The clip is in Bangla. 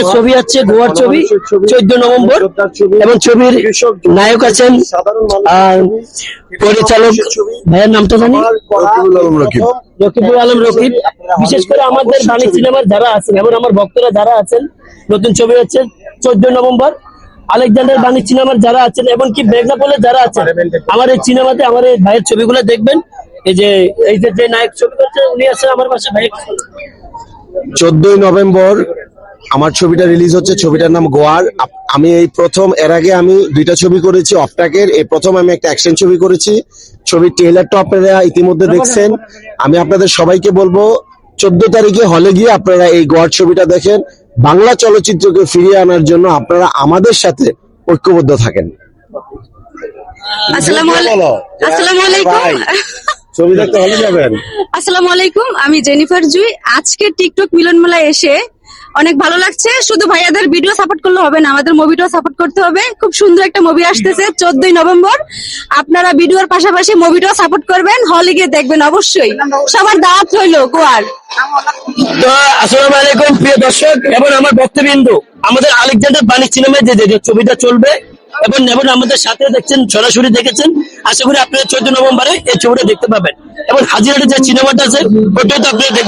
একটা ছবি আছে গোয়ার ছবি চোদ্দ নভেম্বর। এবং ছবির নায়ক আছেন পরিচালক ভাইয়ের নামটা জানি? রকিবুল আলম রকিব। বিশেষ করে আমাদের বাণী সিনেমার যারা আছেন এবং আমার ভক্তরা যারা আছেন নতুন ছবি হচ্ছে চোদ্দ নভেম্বর। আলেকজান্ডার বাণী সিনেমার যারা আছেন এমনকি মেঘনাপলে যারা আছেন আমার এই সিনেমাতে আমার এই ভাইয়ের ছবিগুলো দেখবেন। এই যে এই যে যে নায়ক ছবি করছে উনি আছেন আমার পাশে ভাই চোদ্দই নভেম্বর আমার ছবিটা রিলিজ হচ্ছে ছবিটার নাম গোয়ার। আমি এই প্রথম এর আগে আমি দুইটা ছবি করেছি অফটাকের এই প্রথম আমি একটা অ্যাকশন ছবি করেছি। ছবির ট্রেলারটা আপনারা ইতিমধ্যে দেখছেন। আমি আপনাদের সবাইকে বলব চোদ্দ তারিখে হলে গিয়ে আপনারা এই গোয়ার ছবিটা দেখেন। বাংলা চলচ্চিত্রকে ফিরিয়ে আনার জন্য আপনারা আমাদের সাথে ঐক্যবদ্ধ থাকেন। আসসালামু আলাই- আলাইকুম। ভাই, ছবি দেখতে হলে যাবেন। আসসালামু আলাইকুম আমি জেনিফার জুই। আজকে টিকটক মিলন মেলায় এসে অনেক ভালো লাগছে। শুধু ভাইয়াদের ভিডিও সাপোর্ট করলে হবে না, আমাদের মুভিটাও সাপোর্ট করতে হবে। খুব সুন্দর একটা মুভি আসতেছে, চোদ্দই নভেম্বর। আপনারা ভিডিওর পাশাপাশি মুভিটাও সাপোর্ট করবেন হলে গিয়ে দেখবেন অবশ্যই। সবার দাওয়াত রইল, গোয়ার। তো আসসালামু আলাইকুম, প্রিয় দর্শক, এবং আমার ভক্তবিন্দু আমাদের আলেকজান্ডার বাণী সিনেমায় যে যে ছবিটা চলবে, এবং এবং আমাদের সাথে দেখছেন, সরাসরি দেখেছেন, আশা করি আপনারা চোদ্দ নভেম্বরে এই ছবিটা দেখতে পাবেন। এবং হাজিরাটে যে সিনেমাটা আছে, ওটাও তো দেখতে